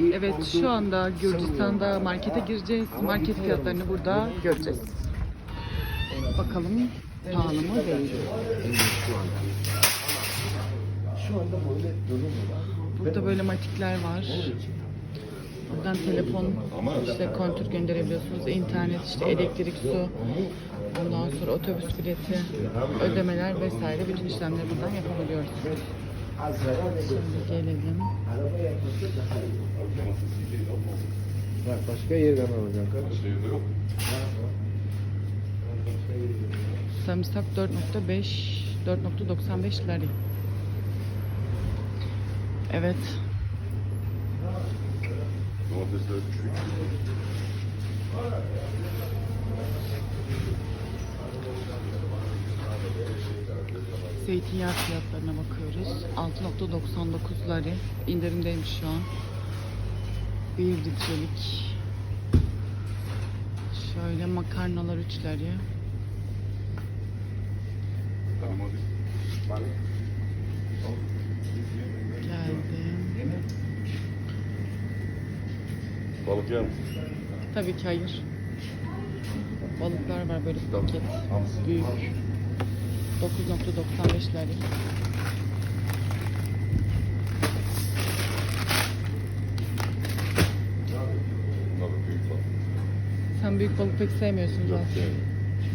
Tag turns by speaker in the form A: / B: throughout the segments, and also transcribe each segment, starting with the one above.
A: Evet şu anda Gürcistan'da markete gireceğiz. Market fiyatlarını burada göreceğiz. Bakalım pahalı mı değil. Burada böyle matikler var. Buradan telefon, işte kontür gönderebiliyorsunuz. İnternet, işte elektrik, su. Ondan sonra otobüs bileti, ödemeler vesaire bütün işlemleri buradan yapabiliyoruz. Şimdi gelelim.
B: Bak başka yerden alacaksın kardeşim.
A: Sarımsak 4.5 4.95 lari. Evet.
C: Domatesler küçük.
A: Zeytinyağı fiyatlarına bakıyoruz. 6.99 lari. İndirimdeymiş şu an. 1 litrelik. Şöyle makarnalar 3 lari.
C: Tamam hadi.
A: Geldim.
C: Balık yer misin?
A: Tabii ki hayır. Balıklar var böyle paket. Büyük. 9.95 lari.
C: Tabii büyük balık.
A: Sen büyük balık pek sevmiyorsun
C: Yok
A: zaten.
C: yani.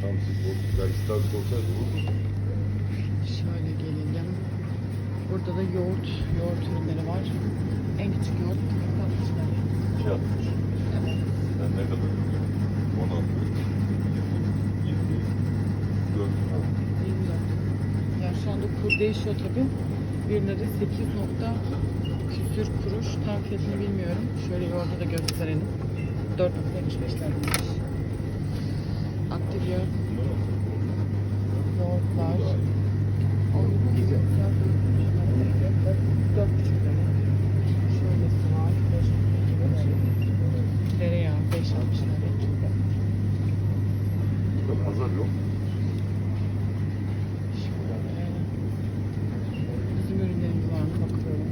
C: Hamsi, balık. Ben istavrit olsaydı olur mu?
A: Şöyle gelelim. Burada da yoğurt, yoğurt ürünleri var. En küçük yoğurt 60 lira.
C: İki atmış.
A: Evet.
C: Ben ne kadar? 16. 24.
A: 24. Yani şu anda kur değişiyor tabi. Birileri 8 nokta küsür kuruş. Tam fiyatını bilmiyorum. Şöyle yoğurdu da gösterelim. 4.75 liraymış. Aktivya yoğurtlar. 4.5 lira. Şöylesi var. 5.25 lira. Tereyağı 5.60 lira.
C: Burada pazar yok.
A: Bizim ürünlerimiz var mı bakıyorum.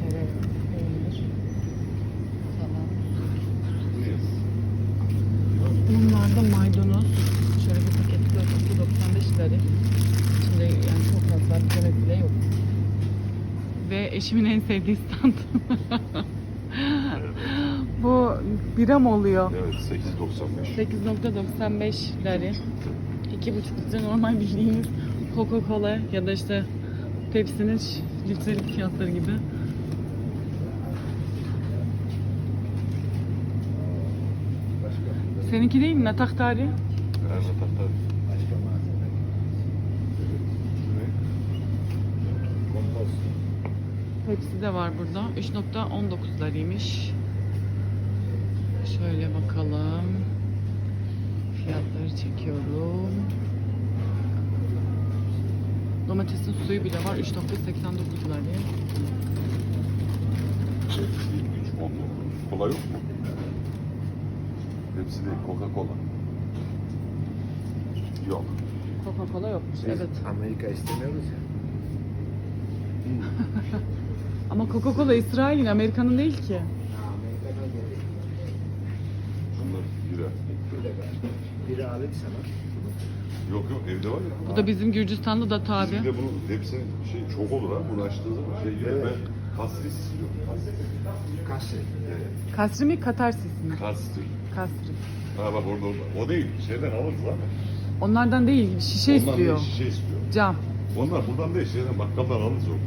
A: Tereyağı, peynir, salam. Bunlar da maydanoz. Şöyle bir paket 495 lira. İçinde yani çok fazla bir demet bile yok. Ve eşimin en sevdiği stand. Bu bira mı oluyor?
C: Evet 8.95.
A: 8.95 lira. 2,5 litre normal bildiğimiz Coca-Cola ya da işte Pepsi'nin litrelik fiyatları gibi. Seninki değil mi? Natahtari.
C: Her zaten
B: Başka malzeme.
C: Şu ne?
B: Kompost.
A: Pepsi de var burada. 3.19 larıymış. Şöyle bakalım. Fiyatları çekiyorum. Domatesin suyu bile var. 3.89 lari.
C: Hepsi 3 19. Kola yok mu? Hepsi değil Coca-Cola. Yok.
A: Coca-Cola yokmuş.
B: Biz
A: Evet.
B: Amerika istemiyoruz ya.
A: Ama Coca-Cola İsrail'in, Amerika'nın değil ki.
C: Bunlar bira.
B: Biri alayım sana.
C: Yok yok evde var ya.
A: Bu da bizim Gürcistan'da da
C: Bir
A: tabi.
C: de bunu hepsinin şey çok olur ha. Bunu açtığı zaman şey gibi.
B: Evet.
C: Ben kastris istiyorum. Kastris.
B: Kasri.
C: Evet.
A: Kasri mi, Katarsis mi?
C: Kastris.
A: Kasri.
C: Ha bak orada orada. O değil. Şeyden alırız lan.
A: Onlardan değil, şişe
C: Ondan
A: istiyor.
C: değil, şişe istiyor.
A: Cam.
C: Onlar buradan değil. Şeyden bakkaldan alırız onu.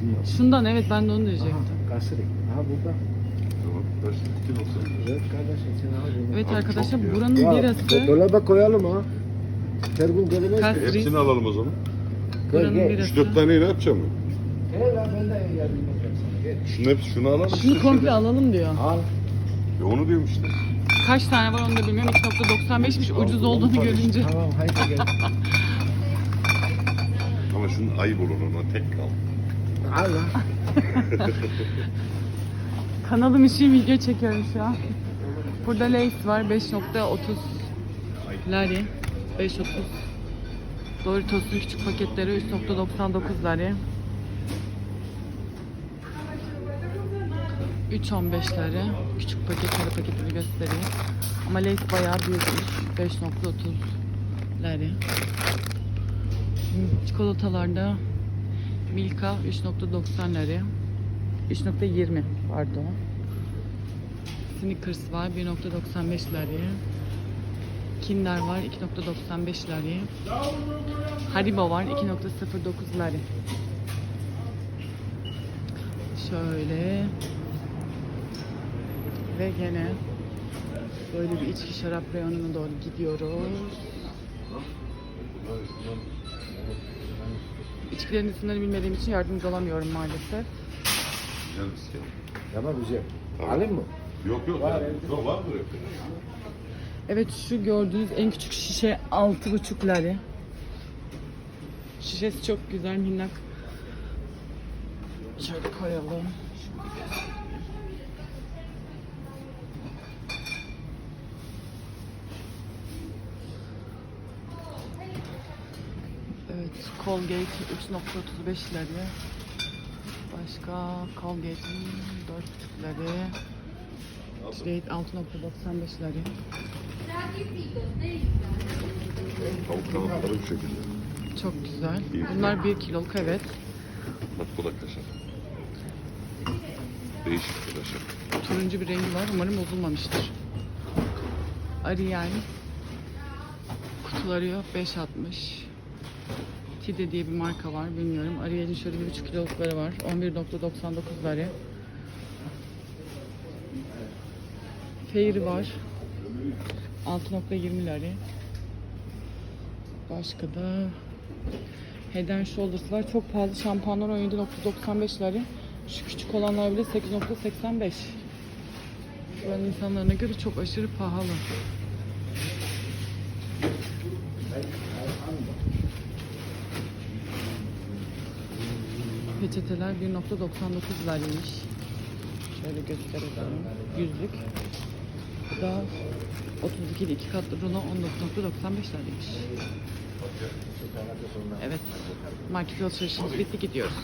C: Şunlar.
A: Şundan evet ben de onu diyecektim.
B: Aha, kasri. Ha burada.
C: Tamam. Kaç kilo olsun?
B: Evet kardeşim sen al bunu.
A: Evet
C: Abi
A: arkadaşlar
C: çok iyi.
A: buranın
B: Ya,
A: birası,
B: do- dolaba koyalım ha. Her gün gelemeyiz
A: Kas-
B: ki.
C: Hepsini alalım o zaman.
B: Gel
A: buranın
B: gel.
A: birası.
C: 3-4 taneyi ne yapacağım?
B: Gel lan ben de yardım edeceğim sana. Gel.
C: Şunu hepsi şunu alalım.
A: Şunu komple alalım diyor.
B: Al.
C: E onu diyorum işte.
A: Kaç tane var onu da bilmiyorum. 2.95'miş ucuz olduğunu görünce.
B: Tamam haydi gel.
C: Ama şunun ayıp olur ona tek kal.
B: Al lan.
A: Kanalım için video çekiyorum şu an. Burada Lays var 5.30 lari. 5.30. Doritos'un küçük paketleri 3.99 lari. 3.15'leri. Küçük paket, sarı paketini göstereyim. Ama Lays bayağı büyükmüş. 5.30'ları. Çikolatalarda Milka 3.90'ları. 3.20 pardon. Snickers var 1.95'leri. Kinder var 2.95'leri. Haribo var 2.09'ları. Şöyle. Ve gene böyle bir içki şarap reyonuna doğru gidiyoruz. İçkilerin isimlerini bilmediğim için yardımcı olamıyorum maalesef.
C: Gel bisiklet.
B: Tamam güzel. Alayım mı?
C: Yok yok.
B: Var
C: ya.
B: evde.
C: Yok var mı?
A: Evet şu gördüğünüz en küçük şişe 6,5 lari. Şişesi çok güzel minnak. Şöyle koyalım. Evet, Colgate 3.35 lari. Başka Colgate'in 4.5 lari. Straight 6.95 lari.
C: Tavuk kanatları bu şekilde.
A: Çok güzel.
C: İyi.
A: Bunlar 1 kiloluk evet.
C: Bak bu da kaşar. Değişik bir kaşar.
A: Turuncu bir rengi var. Umarım bozulmamıştır. Ariel. Kutuları yok. 5.60. Tide diye bir marka var. Bilmiyorum. Ariel'in şöyle 1,5 kilolukları var. 11.99 lari. Fair var. 6.20 lari. Başka da Head and Shoulders var. Çok pahalı şampuanlar 17.95 lari. Şu küçük olanlar bile 8.85. Buranın insanlarına göre çok aşırı pahalı. Peçeteler 1.99 liraymış. Şöyle gösterelim. Yüzlük. Bu da 32'li iki katlı rulo 19.95 liraymış. Evet. Market alışverişimiz bitti gidiyoruz.